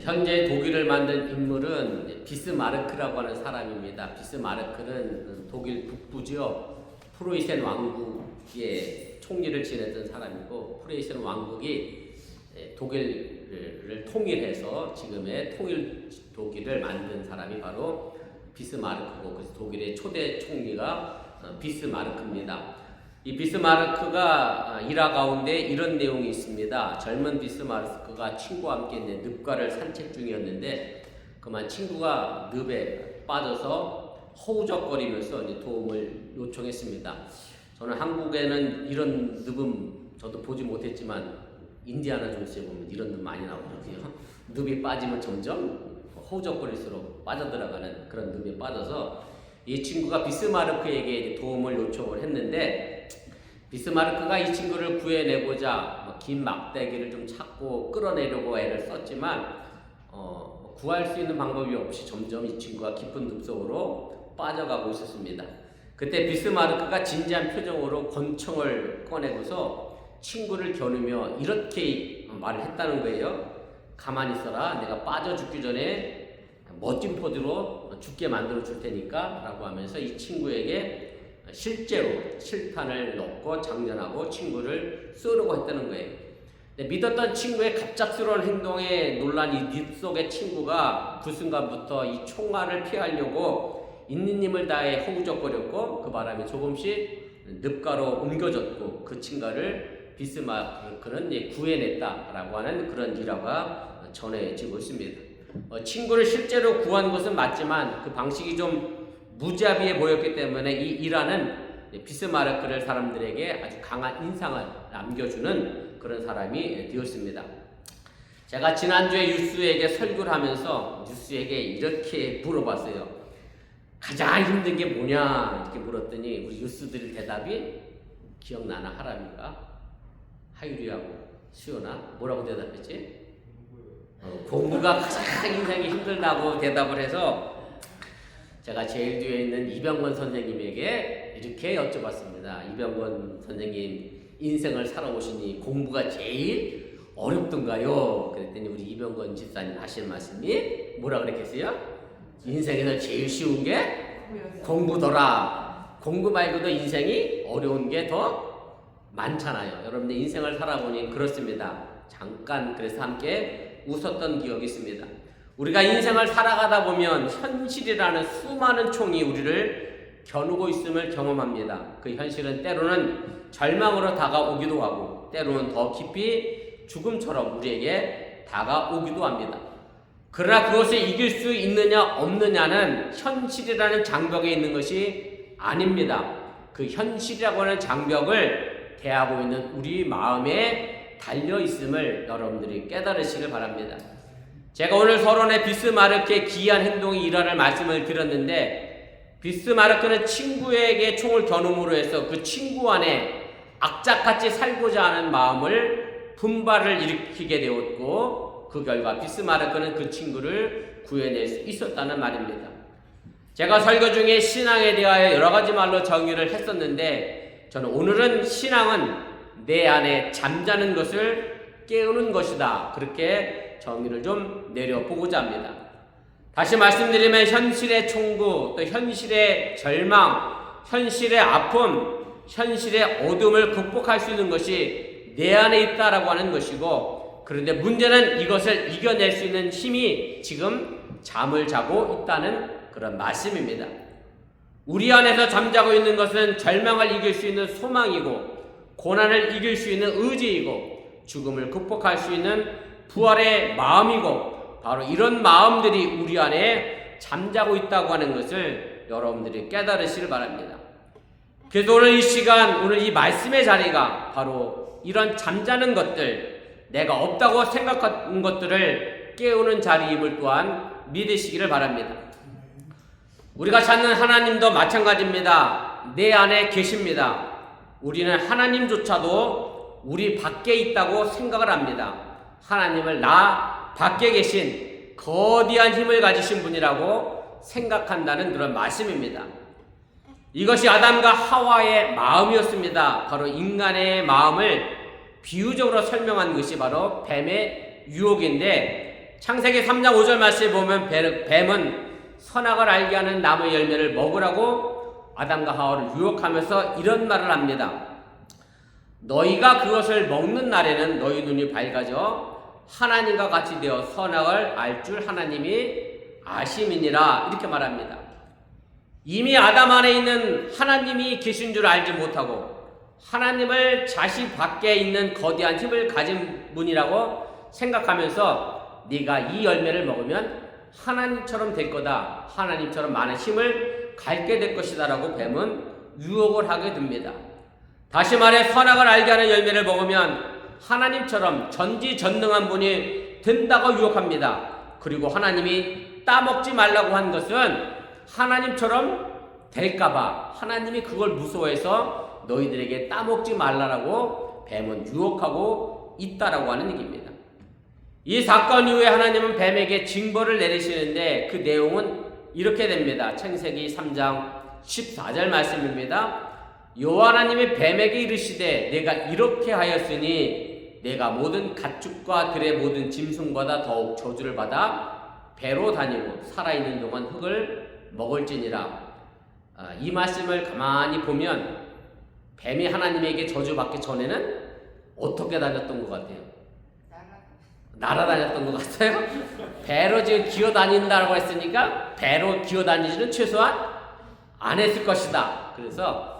현재 독일을 만든 인물은 비스마르크라고 하는 사람입니다. 비스마르크는 독일 북부지요. 프로이센 왕국의 총리를 지냈던 사람이고 프로이센 왕국이 예, 독일을 통일해서 지금의 통일 독일을 만든 사람이 바로 비스마르크고 그래서 독일의 초대 총리가 어, 비스마르크입니다. 이 비스마르크가 아, 일화 가운데 이런 내용이 있습니다. 젊은 비스마르크 가 친구와 함께 있는 늪가를 산책 중이었는데 그만 친구가 늪에 빠져서 허우적거리면서 이제 도움을 요청했습니다. 저는 한국에는 이런 늪은 저도 보지 못했지만 인디아나 존스에 보면 이런 늪 많이 나오거든요. 늪이 빠지면 점점 허우적거릴수록 빠져들어가는 그런 늪에 빠져서 이 친구가 비스마르크에게 도움을 요청을 했는데 비스마르크가 이 친구를 구해내고자 뭐 긴 막대기를 좀 찾고 끌어내려고 애를 썼지만 어, 구할 수 있는 방법이 없이 점점 이 친구가 깊은 늪속으로 빠져가고 있었습니다. 그때 비스마르크가 진지한 표정으로 권총을 꺼내고서 친구를 겨누며 이렇게 말을 했다는 거예요. 가만히 있어라. 내가 빠져 죽기 전에 멋진 포즈로 죽게 만들어 줄 테니까 라고 하면서 이 친구에게 실제로 실탄을 넣고 장전하고 친구를 쏘려고 했다는 거예요. 믿었던 친구의 갑작스러운 행동에 놀란 이늪 속의 친구가 그 순간부터 이 총알을 피하려고 힘을 다해 허우적거렸고 그 바람에 조금씩 늪가로 옮겨졌고 그 친구를 비스마르크는 이제 구해냈다라고 하는 그런 일화가 전해지고 있습니다. 어, 친구를 실제로 구한 것은 맞지만 그 방식이 좀 무자비해 보였기 때문에 이 일화는 비스마르크를 사람들에게 아주 강한 인상을 남겨주는 그런 사람이 되었습니다. 제가 지난주에 유스에게 설교를 하면서 유스에게 이렇게 물어봤어요. 가장 힘든 게 뭐냐 이렇게 물었더니 우리 유스들 대답이 기억나나 하람이가 하유리하고 수연아 뭐라고 대답했지? 어, 공부가 가장 인생이 힘들다고 대답을 해서 제가 제일 뒤에 있는 이병건 선생님에게 이렇게 여쭤봤습니다. 이병건 선생님 인생을 살아오시니 공부가 제일 어렵던가요? 그랬더니 우리 이병건 집사님 하시는 말씀이 뭐라 그랬겠어요? 인생에서 제일 쉬운 게 공부더라. 공부 말고도 인생이 어려운 게 더 많잖아요. 여러분들 인생을 살아보니 그렇습니다. 잠깐 그래서 함께 웃었던 기억이 있습니다. 우리가 인생을 살아가다 보면 현실이라는 수많은 총이 우리를 겨누고 있음을 경험합니다. 그 현실은 때로는 절망으로 다가오기도 하고 때로는 더 깊이 죽음처럼 우리에게 다가오기도 합니다. 그러나 그것을 이길 수 있느냐 없느냐는 현실이라는 장벽에 있는 것이 아닙니다. 그 현실이라고 하는 장벽을 대하고 있는 우리 마음에 달려 있음을 여러분들이 깨달으시길 바랍니다. 제가 오늘 서론에 비스마르크의 기이한 행동이 일화를 말씀을 드렸는데 비스마르크는 친구에게 총을 겨눔으로 해서 그 친구 안에 악착같이 살고자 하는 마음을 분발을 일으키게 되었고 그 결과 비스마르크는 그 친구를 구해낼 수 있었다는 말입니다. 제가 설교 중에 신앙에 대하여 여러 가지 말로 정의를 했었는데 저는 오늘은 신앙은 내 안에 잠자는 것을 깨우는 것이다. 그렇게 정의를 좀 내려보고자 합니다. 다시 말씀드리면 현실의 총구, 또 현실의 절망, 현실의 아픔, 현실의 어둠을 극복할 수 있는 것이 내 안에 있다라고 하는 것이고, 그런데 문제는 이것을 이겨낼 수 있는 힘이 지금 잠을 자고 있다는 그런 말씀입니다. 우리 안에서 잠자고 있는 것은 절망을 이길 수 있는 소망이고, 고난을 이길 수 있는 의지이고, 죽음을 극복할 수 있는 부활의 마음이고 바로 이런 마음들이 우리 안에 잠자고 있다고 하는 것을 여러분들이 깨달으시길 바랍니다. 그래서 오늘 이 시간, 오늘 이 말씀의 자리가 바로 이런 잠자는 것들, 내가 없다고 생각한 것들을 깨우는 자리임을 또한 믿으시기를 바랍니다. 우리가 찾는 하나님도 마찬가지입니다. 내 안에 계십니다. 우리는 하나님조차도 우리 밖에 있다고 생각을 합니다. 하나님을 나 밖에 계신 거대한 힘을 가지신 분이라고 생각한다는 그런 말씀입니다. 이것이 아담과 하와의 마음이었습니다. 바로 인간의 마음을 비유적으로 설명한 것이 바로 뱀의 유혹인데 창세기 3장 5절 말씀에 보면 뱀- 뱀은 선악을 알게 하는 나무 열매를 먹으라고 아담과 하와를 유혹하면서 이런 말을 합니다. 너희가 그것을 먹는 날에는 너희 눈이 밝아져 하나님과 같이 되어 선악을 알 줄 하나님이 아심이니라 이렇게 말합니다. 이미 아담 안에 있는 하나님이 계신 줄 알지 못하고 하나님을 자신 밖에 있는 거대한 힘을 가진 분이라고 생각하면서 네가 이 열매를 먹으면 하나님처럼 될 거다. 하나님처럼 많은 힘을 갖게 될 것이다라고 뱀은 유혹을 하게 됩니다. 다시 말해 선악을 알게 하는 열매를 먹으면 하나님처럼 전지전능한 분이 된다고 유혹합니다. 그리고 하나님이 따먹지 말라고 한 것은 하나님처럼 될까봐 하나님이 그걸 무서워해서 너희들에게 따먹지 말라라고 뱀은 유혹하고 있다라고 하는 얘기입니다. 이 사건 이후에 하나님은 뱀에게 징벌을 내리시는데 그 내용은 이렇게 됩니다. 창세기 3장 14절 말씀입니다. 여호와 하나님이 뱀에게 이르시되 내가 이렇게 하였으니 내가 모든 가축과 들의 모든 짐승보다 더욱 저주를 받아 배로 다니고 살아있는 동안 흙을 먹을지니라. 아, 이 말씀을 가만히 보면 뱀이 하나님에게 저주받기 전에는 어떻게 다녔던 것 같아요? 날아다녔던 것 같아요? 배로 지금 기어 다닌다고 했으니까 배로 기어 다니지는 최소한 안 했을 것이다. 그래서 어,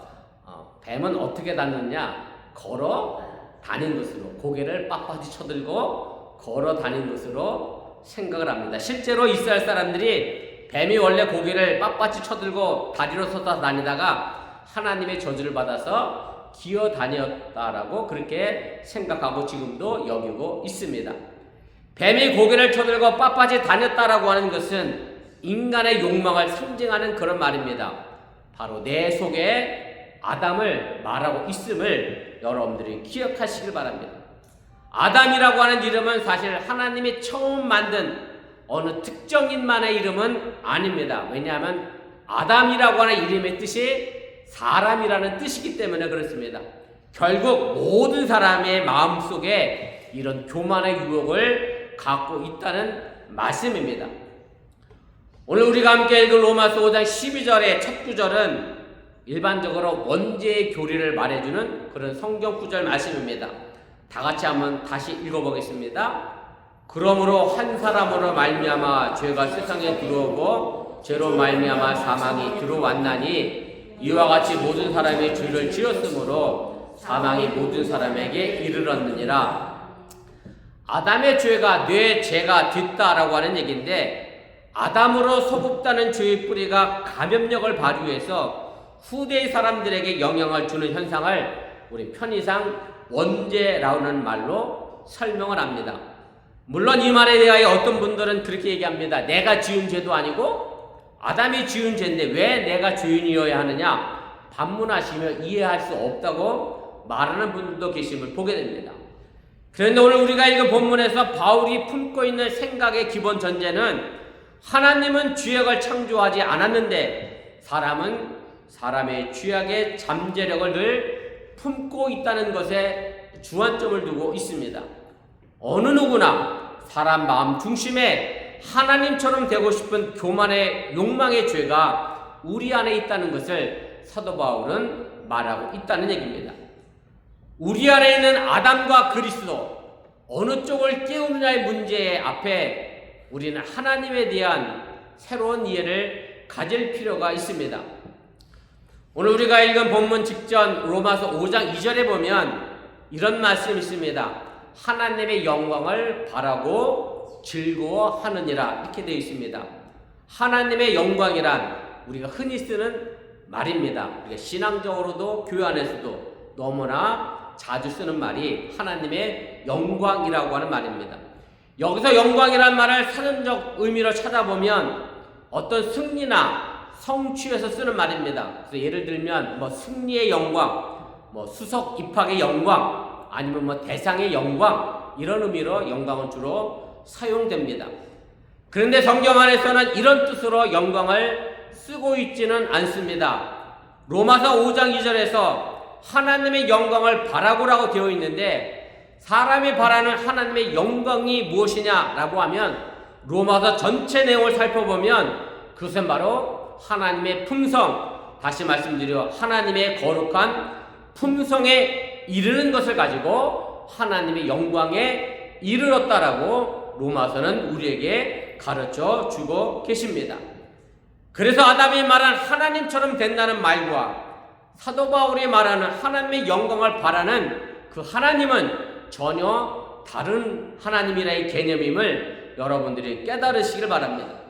뱀은 어떻게 다녔냐? 걸어 다닌 것으로 고개를 빳빳이 쳐들고 걸어 다닌 것으로 생각을 합니다. 실제로 이스라엘 사람들이 뱀이 원래 고개를 빳빳이 쳐들고 다리로 섰다 다니다가 하나님의 저주를 받아서 기어 다녔다라고 그렇게 생각하고 지금도 여기고 있습니다. 뱀이 고개를 쳐들고 빳빳이 다녔다라고 하는 것은 인간의 욕망을 상징하는 그런 말입니다. 바로 내 속에 아담을 말하고 있음을 여러분들이 기억하시길 바랍니다. 아담이라고 하는 이름은 사실 하나님이 처음 만든 어느 특정인만의 이름은 아닙니다. 왜냐하면 아담이라고 하는 이름의 뜻이 사람이라는 뜻이기 때문에 그렇습니다. 결국 모든 사람의 마음 속에 이런 교만의 유혹을 갖고 있다는 말씀입니다. 오늘 우리가 함께 읽은 로마서 5장 12절의 첫 구절은 일반적으로 원죄의 교리를 말해주는 그런 성경 구절 말씀입니다. 다 같이 한번 다시 읽어보겠습니다. 그러므로 한 사람으로 말미암아 죄가 세상에 들어오고 죄로 말미암아 사망이 들어왔나니 이와 같이 모든 사람이 죄를 지었으므로 사망이 모든 사람에게 이르렀느니라. 아담의 죄가 뇌 죄가 됐다라고 하는 얘기인데 아담으로 소급다는 죄의 뿌리가 감염력을 발휘해서 후대의 사람들에게 영향을 주는 현상을 우리 편의상 원죄라는 말로 설명을 합니다. 물론 이 말에 대하여 어떤 분들은 그렇게 얘기합니다. 내가 지은 죄도 아니고 아담이 지은 죄인데 왜 내가 죄인이어야 하느냐? 반문하시며 이해할 수 없다고 말하는 분들도 계심을 보게 됩니다. 그런데 오늘 우리가 읽은 본문에서 바울이 품고 있는 생각의 기본 전제는 하나님은 죄악을 창조하지 않았는데 사람은 사람의 죄악의 잠재력을 늘 품고 있다는 것에 주안점을 두고 있습니다. 어느 누구나 사람 마음 중심에 하나님처럼 되고 싶은 교만의 욕망의 죄가 우리 안에 있다는 것을 사도 바울은 말하고 있다는 얘기입니다. 우리 안에 있는 아담과 그리스도 어느 쪽을 깨우느냐의 문제 앞에 우리는 하나님에 대한 새로운 이해를 가질 필요가 있습니다. 오늘 우리가 읽은 본문 직전 로마서 5장 2절에 보면 이런 말씀이 있습니다. 하나님의 영광을 바라고 즐거워하느니라 이렇게 되어 있습니다. 하나님의 영광이란 우리가 흔히 쓰는 말입니다. 우리가 신앙적으로도 교회 안에서도 너무나 자주 쓰는 말이 하나님의 영광이라고 하는 말입니다. 여기서 영광이란 말을 사전적 의미로 찾아보면 어떤 승리나 성취에서 쓰는 말입니다. 그래서 예를 들면 뭐 승리의 영광, 뭐 수석 입학의 영광, 아니면 뭐 대상의 영광 이런 의미로 영광은 주로 사용됩니다. 그런데 성경 안에서는 이런 뜻으로 영광을 쓰고 있지는 않습니다. 로마서 5장 2절에서 하나님의 영광을 바라보라고 되어 있는데 사람이 바라는 하나님의 영광이 무엇이냐라고 하면 로마서 전체 내용을 살펴보면 그것은 바로 하나님의 품성, 다시 말씀드려 하나님의 거룩한 품성에 이르는 것을 가지고 하나님의 영광에 이르렀다라고 로마서는 우리에게 가르쳐 주고 계십니다. 그래서 아담이 말한 하나님처럼 된다는 말과 사도 바울이 말하는 하나님의 영광을 바라는 그 하나님은 전혀 다른 하나님이라의 개념임을 여러분들이 깨달으시길 바랍니다.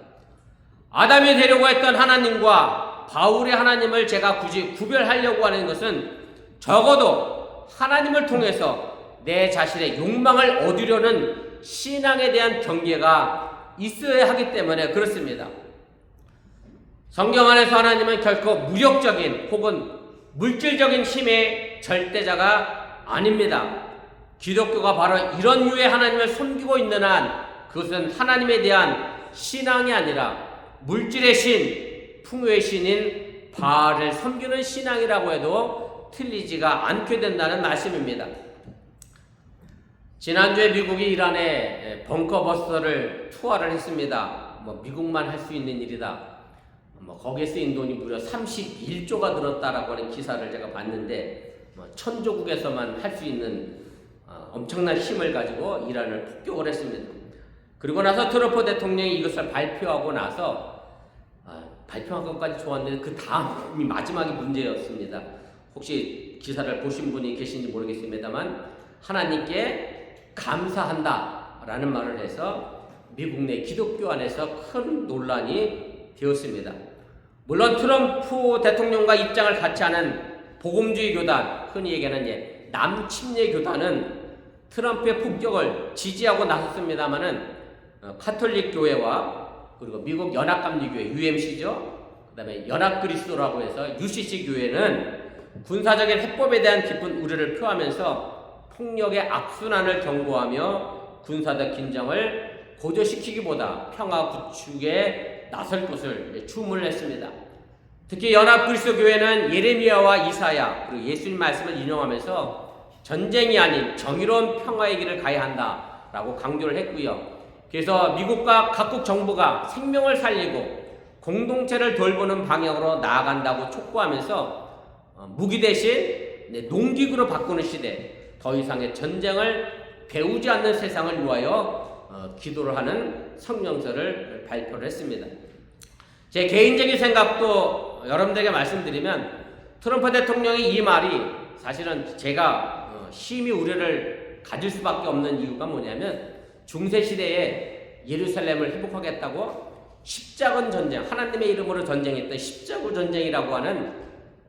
아담이 되려고 했던 하나님과 바울의 하나님을 제가 굳이 구별하려고 하는 것은 적어도 하나님을 통해서 내 자신의 욕망을 얻으려는 신앙에 대한 경계가 있어야 하기 때문에 그렇습니다. 성경 안에서 하나님은 결코 무력적인 혹은 물질적인 힘의 절대자가 아닙니다. 기독교가 바로 이런 유의 하나님을 섬기고 있는 한 그것은 하나님에 대한 신앙이 아니라 물질의 신, 풍요의 신인 바알을 섬기는 신앙이라고 해도 틀리지가 않게 된다는 말씀입니다. 지난주에 미국이 이란에 벙커버스터를 투하를 했습니다. 뭐 미국만 할 수 있는 일이다. 뭐 거기에 쓰인 돈이 무려 31조가 들었다라고 하는 기사를 제가 봤는데 뭐 천조국에서만 할 수 있는 어, 엄청난 힘을 가지고 이란을 폭격을 했습니다. 그리고 나서 트럼프 대통령이 이것을 발표하고 나서 아, 발표한 것까지 좋았는데 그 다음이 마지막이 문제였습니다. 혹시 기사를 보신 분이 계신지 모르겠습니다만 하나님께 감사한다라는 말을 해서 미국 내 기독교 안에서 큰 논란이 되었습니다. 물론 트럼프 대통령과 입장을 같이 하는 복음주의 교단, 흔히 얘기하는 이제 남침례 교단은 트럼프의 폭격을 지지하고 나섰습니다만은 어, 카톨릭 교회와 그리고 미국 연합감리교회 UMC죠. 그다음에 연합 그리스도라고 해서 UCC 교회는 군사적인 해법에 대한 깊은 우려를 표하면서 폭력의 악순환을 경고하며 군사적 긴장을 고조시키기보다 평화 구축에 나설 것을 주문했습니다. 특히 연합 그리스도 교회는 예레미야와 이사야 그리고 예수님 말씀을 인용하면서 전쟁이 아닌 정의로운 평화의 길을 가야 한다라고 강조를 했고요. 그래서 미국과 각국 정부가 생명을 살리고 공동체를 돌보는 방향으로 나아간다고 촉구하면서 어, 무기 대신 네, 농기구로 바꾸는 시대, 더 이상의 전쟁을 배우지 않는 세상을 위하여 어, 기도를 하는 성령서를 발표를 했습니다. 제 개인적인 생각도 여러분들에게 말씀드리면 트럼프 대통령의 이 말이 사실은 제가 어, 심히 우려를 가질 수밖에 없는 이유가 뭐냐면 중세 시대에 예루살렘을 회복하겠다고 십자군 전쟁, 하나님의 이름으로 전쟁했던 십자군 전쟁이라고 하는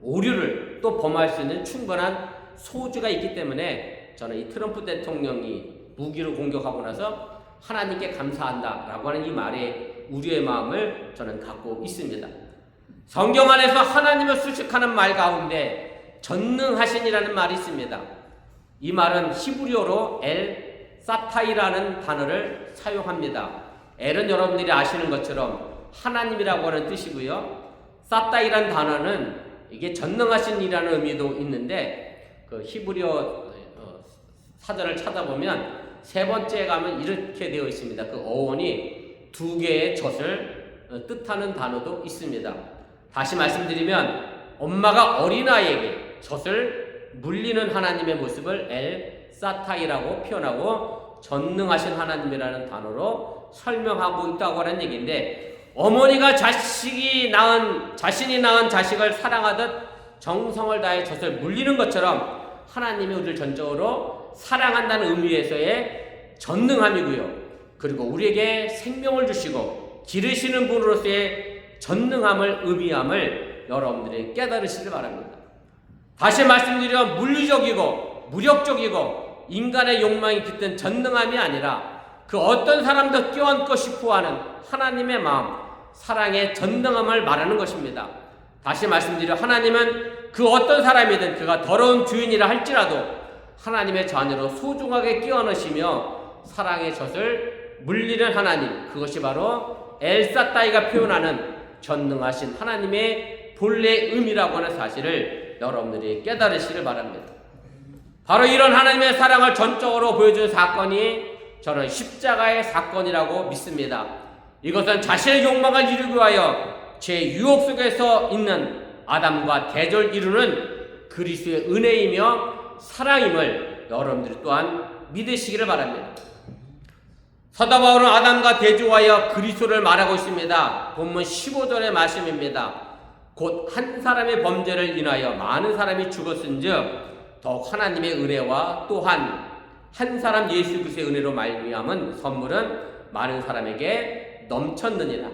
오류를 또 범할 수 있는 충분한 소주가 있기 때문에 저는 이 트럼프 대통령이 무기로 공격하고 나서 하나님께 감사한다라고 하는 이 말에 우려의 마음을 저는 갖고 있습니다. 성경 안에서 하나님을 수식하는 말 가운데 전능하신이라는 말이 있습니다. 이 말은 히브리어로 엘 사타이라는 단어를 사용합니다. 엘은 여러분들이 아시는 것처럼 하나님이라고 하는 뜻이고요. 사타이란 단어는 이게 전능하신이라는 의미도 있는데 그 히브리어 어, 사전을 찾아보면 세 번째에 가면 이렇게 되어 있습니다. 그 어원이 두 개의 젖을 어, 뜻하는 단어도 있습니다. 다시 말씀드리면 엄마가 어린아이에게 젖을 물리는 하나님의 모습을 엘 사타이라고 표현하고 전능하신 하나님이라는 단어로 설명하고 있다고 하는 얘기인데 어머니가 자식이 낳은 자신이 낳은 자식을 사랑하듯 정성을 다해 젖을 물리는 것처럼 하나님이 우리를 전적으로 사랑한다는 의미에서의 전능함이고요. 그리고 우리에게 생명을 주시고 기르시는 분으로서의 전능함을 의미함을 여러분들이 깨달으시길 바랍니다. 다시 말씀드리면 물리적이고 무력적이고 인간의 욕망이 깃든 전능함이 아니라 그 어떤 사람도 껴안고 싶어 하는 하나님의 마음, 사랑의 전능함을 말하는 것입니다. 다시 말씀드려 하나님은 그 어떤 사람이든 그가 더러운 주인이라 할지라도 하나님의 자녀로 소중하게 끼워넣으시며 사랑의 젖을 물리는 하나님 그것이 바로 엘사따이가 표현하는 전능하신 하나님의 본래 의미라고 하는 사실을 여러분들이 깨달으시길 바랍니다. 바로 이런 하나님의 사랑을 전적으로 보여준 사건이 저는 십자가의 사건이라고 믿습니다. 이것은 자신의 욕망을 이루기 위하여 제 유혹 속에서 있는 아담과 대절 이루는 그리스도의 은혜이며 사랑임을 여러분들이 또한 믿으시기를 바랍니다. 사도 바울은 아담과 대조하여 그리스도를 말하고 있습니다. 본문 15절의 말씀입니다. 곧 한 사람의 범죄를 인하여 많은 사람이 죽었은즉 더욱 하나님의 은혜와 또한 한 사람 예수 그리스도의 은혜로 말미암은 선물은 많은 사람에게 넘쳤느니라.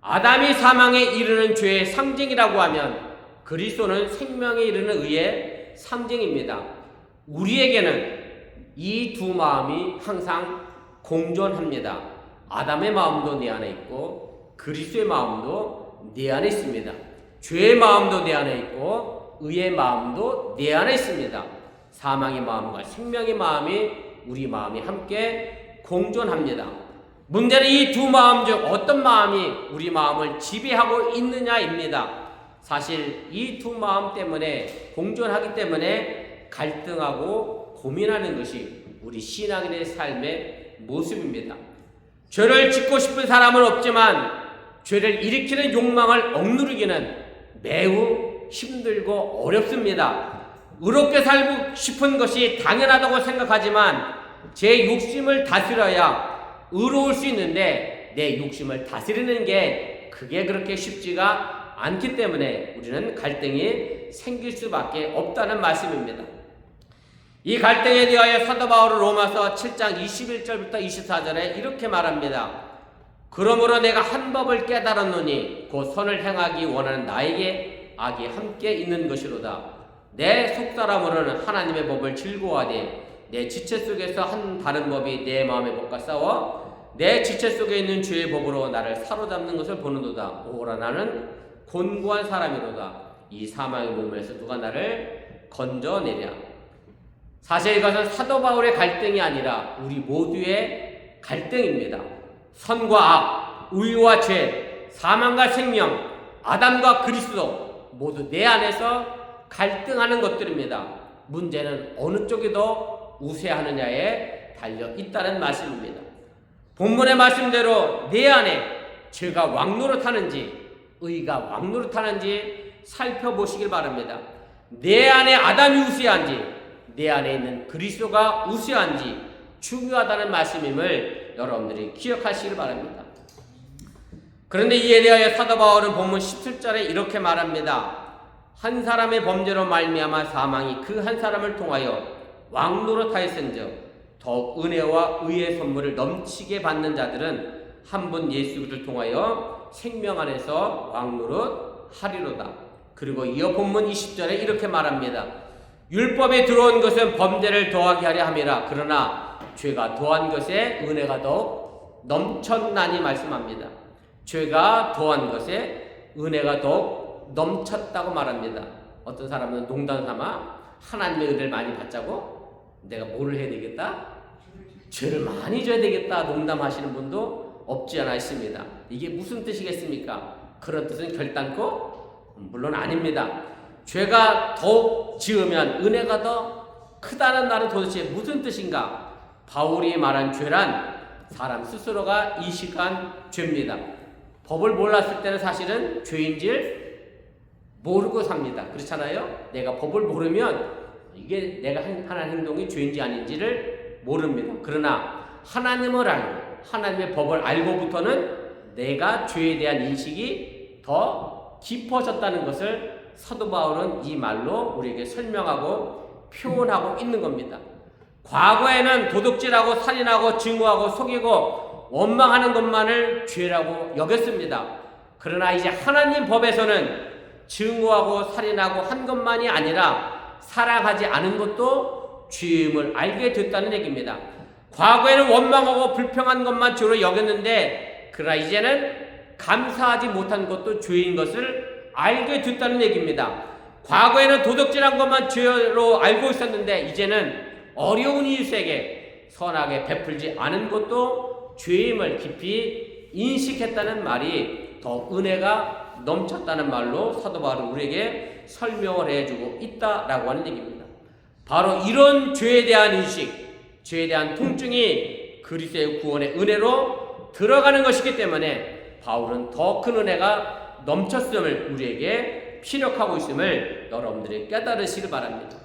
아담이 사망에 이르는 죄의 상징이라고 하면 그리스도는 생명에 이르는 의의 상징입니다. 우리에게는 이 두 마음이 항상 공존합니다. 아담의 마음도 내 안에 있고 그리스도의 마음도 내 안에 있습니다. 죄의 마음도 내 안에 있고 의의 마음도 내 안에 있습니다. 사망의 마음과 생명의 마음이 우리 마음이 함께 공존합니다. 문제는 이 두 마음 중 어떤 마음이 우리 마음을 지배하고 있느냐입니다. 사실 이 두 마음 때문에 공존하기 때문에 갈등하고 고민하는 것이 우리 신앙인의 삶의 모습입니다. 죄를 짓고 싶은 사람은 없지만 죄를 일으키는 욕망을 억누르기는 매우 힘들고 어렵습니다. 의롭게 살고 싶은 것이 당연하다고 생각하지만 제 욕심을 다스려야 의로울 수 있는데 내 욕심을 다스리는 게 그게 그렇게 쉽지가 않기 때문에 우리는 갈등이 생길 수밖에 없다는 말씀입니다. 이 갈등에 대하여 사도 바울은 로마서 7장 21절부터 24절에 이렇게 말합니다. 그러므로 내가 한 법을 깨달았노니 곧 선을 행하기 원하는 나에게 악이 함께 있는 것이로다. 내 속사람으로는 하나님의 법을 즐거워하되 내 지체 속에서 한 다른 법이 내 마음의 법과 싸워 내 지체 속에 있는 죄의 법으로 나를 사로잡는 것을 보는도다. 오라 나는 곤고한 사람이로다. 이 사망의 몸에서 누가 나를 건져내랴. 사실 이것은 사도 바울의 갈등이 아니라 우리 모두의 갈등입니다. 선과 악, 의와 죄, 사망과 생명, 아담과 그리스도 모두 내 안에서 갈등하는 것들입니다. 문제는 어느 쪽이 더 우세하느냐에 달려 있다는 말씀입니다. 본문의 말씀대로 내 안에 죄가 왕노릇하는지 의가 왕노릇하는지 살펴보시길 바랍니다. 내 안에 아담이 우세한지 내 안에 있는 그리스도가 우세한지 중요하다는 말씀임을 여러분들이 기억하시길 바랍니다. 그런데 이에 대하여 사도 바울은 본문 17절에 이렇게 말합니다. 한 사람의 범죄로 말미암아 사망이 그 한 사람을 통하여 왕노릇하였은즉 더욱 은혜와 의의 선물을 넘치게 받는 자들은 한 분 예수 그리스도를 통하여 생명 안에서 왕노릇 하리로다. 그리고 이어 본문 20절에 이렇게 말합니다. 율법에 들어온 것은 범죄를 더하게 하려 함이라 그러나 죄가 더한 것에 은혜가 더 넘쳤나니 말씀합니다. 죄가 더한 것에 은혜가 더 넘쳤다고 말합니다. 어떤 사람은 농담 삼아 하나님의 은혜를 많이 받자고 내가 뭘 해야 되겠다? 죄를 많이 줘야 되겠다 농담하시는 분도 없지 않아 있습니다. 이게 무슨 뜻이겠습니까? 그런 뜻은 결단코 물론 아닙니다. 죄가 더 지으면 은혜가 더 크다는 말은 도대체 무슨 뜻인가? 바울이 말한 죄란 사람 스스로가 인식한 죄입니다. 법을 몰랐을 때는 사실은 죄인지를 모르고 삽니다. 그렇잖아요? 내가 법을 모르면 이게 내가 하는 행동이 죄인지 아닌지를 모릅니다. 그러나 하나님을 알고 하나님의 법을 알고부터는 내가 죄에 대한 인식이 더 깊어졌다는 것을 사도 바울은 이 말로 우리에게 설명하고 표현하고 있는 겁니다. 과거에는 도둑질하고 살인하고 증오하고 속이고 원망하는 것만을 죄라고 여겼습니다. 그러나 이제 하나님 법에서는 증오하고 살인하고 한 것만이 아니라 사랑하지 않은 것도 죄임을 알게 됐다는 얘기입니다. 과거에는 원망하고 불평한 것만 죄로 여겼는데 그러나 이제는 감사하지 못한 것도 죄인 것을 알게 됐다는 얘기입니다. 과거에는 도덕질한 것만 죄로 알고 있었는데 이제는 어려운 이웃에게 선하게 베풀지 않은 것도 죄임을 깊이 인식했다는 말이 더 은혜가 넘쳤다는 말로 사도 바울은 우리에게 설명을 해주고 있다라고 하는 얘기입니다. 바로 이런 죄에 대한 인식, 죄에 대한 통증이 그리스도의 구원의 은혜로 들어가는 것이기 때문에 바울은 더 큰 은혜가 넘쳤음을 우리에게 피력하고 있음을 여러분들이 깨달으시길 바랍니다.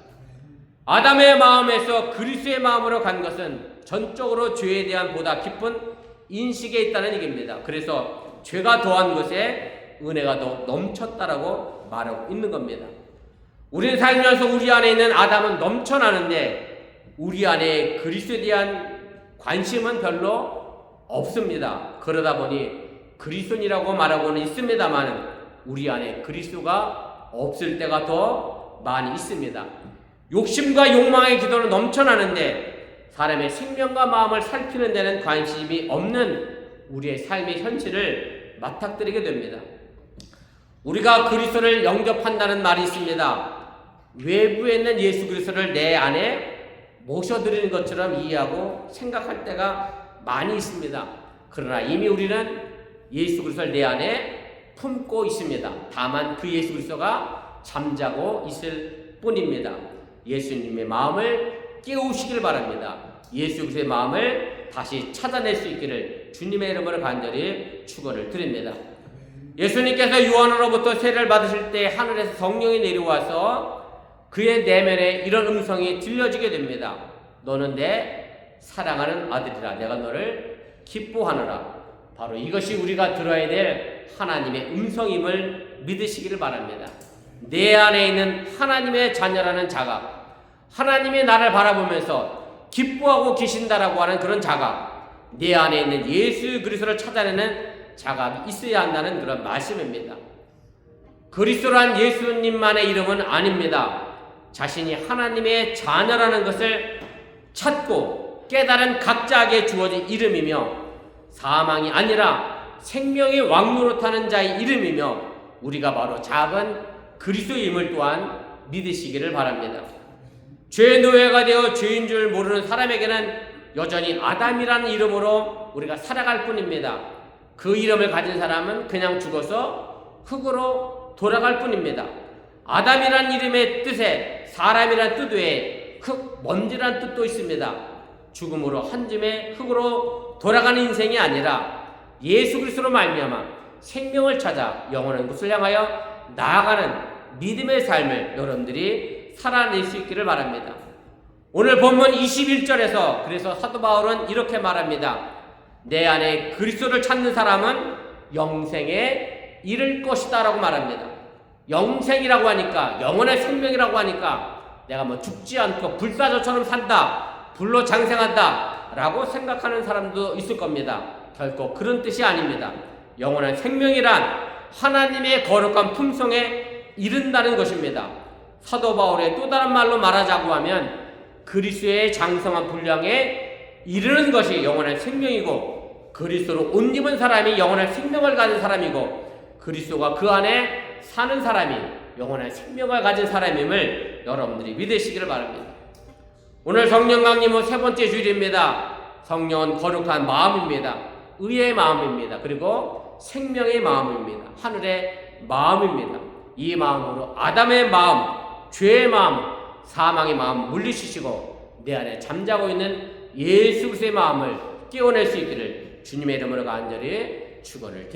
아담의 마음에서 그리스도의 마음으로 간 것은 전적으로 죄에 대한 보다 깊은 인식에 있다는 얘기입니다. 그래서 죄가 더한 것에 은혜가 더 넘쳤다라고 말하고 있는 겁니다. 우리는 살면서 우리 안에 있는 아담은 넘쳐나는데 우리 안에 그리스도에 대한 관심은 별로 없습니다. 그러다 보니 그리스도인이라고 말하고는 있습니다만 우리 안에 그리스도가 없을 때가 더 많이 있습니다. 욕심과 욕망의 기도는 넘쳐나는데 사람의 생명과 마음을 살피는 데는 관심이 없는 우리의 삶의 현실을 맞닥뜨리게 됩니다. 우리가 그리스도를 영접한다는 말이 있습니다. 외부에 있는 예수 그리스도를 내 안에 모셔드리는 것처럼 이해하고 생각할 때가 많이 있습니다. 그러나 이미 우리는 예수 그리스도를 내 안에 품고 있습니다. 다만 그 예수 그리스도가 잠자고 있을 뿐입니다. 예수님의 마음을 깨우시길 바랍니다. 예수 그리스도의 마음을 다시 찾아낼 수 있기를 주님의 이름으로 간절히 축원을 드립니다. 예수님께서 요한으로부터 세례를 받으실 때 하늘에서 성령이 내려와서 그의 내면에 이런 음성이 들려지게 됩니다. 너는 내 사랑하는 아들이라 내가 너를 기뻐하노라. 바로 이것이 우리가 들어야 될 하나님의 음성임을 믿으시기를 바랍니다. 내 안에 있는 하나님의 자녀라는 자각, 하나님이 나를 바라보면서 기뻐하고 계신다라고 하는 그런 자각, 내 안에 있는 예수 그리스도를 찾아내는 자각이 있어야 한다는 그런 말씀입니다. 그리스도란 예수님만의 이름은 아닙니다. 자신이 하나님의 자녀라는 것을 찾고 깨달은 각자에게 주어진 이름이며 사망이 아니라 생명의 왕노로 타는 자의 이름이며 우리가 바로 작은 그리스도임을 또한 믿으시기를 바랍니다. 죄 노예가 되어 죄인 줄 모르는 사람에게는 여전히 아담이라는 이름으로 우리가 살아갈 뿐입니다. 그 이름을 가진 사람은 그냥 죽어서 흙으로 돌아갈 뿐입니다. 아담이란 이름의 뜻에 사람이란 뜻 외에 흙, 먼지란 뜻도 있습니다. 죽음으로 한 줌의 흙으로 돌아가는 인생이 아니라 예수 그리스도로 말미암아 생명을 찾아 영원한 곳을 향하여 나아가는 믿음의 삶을 여러분들이 살아낼 수 있기를 바랍니다. 오늘 본문 21절에서 그래서 사도 바울은 이렇게 말합니다. 내 안에 그리스도를 찾는 사람은 영생에 이를 것이다라고 말합니다. 영생이라고 하니까 영원의 생명이라고 하니까 내가 뭐 죽지 않고 불사조처럼 산다, 불로 장생한다라고 생각하는 사람도 있을 겁니다. 결코 그런 뜻이 아닙니다. 영원한 생명이란 하나님의 거룩한 품성에 이른다는 것입니다. 사도 바울의 또 다른 말로 말하자고 하면 그리스도의 장성한 분량에 이르는 것이 영원한 생명이고 그리스도로 옷 입은 사람이 영원한 생명을 가진 사람이고 그리스도가 그 안에 사는 사람이 영원한 생명을 가진 사람임을 여러분들이 믿으시기를 바랍니다. 오늘 성령 강림은 세 번째 주일입니다. 성령은 거룩한 마음입니다. 의의 마음입니다. 그리고 생명의 마음입니다. 하늘의 마음입니다. 이 마음으로 아담의 마음, 죄의 마음, 사망의 마음 물리치시고 내 안에 잠자고 있는 예수 그리스도의 마음을 깨워낼 수 있기를 주님의 이름으로 간절히 축원을 드립니다.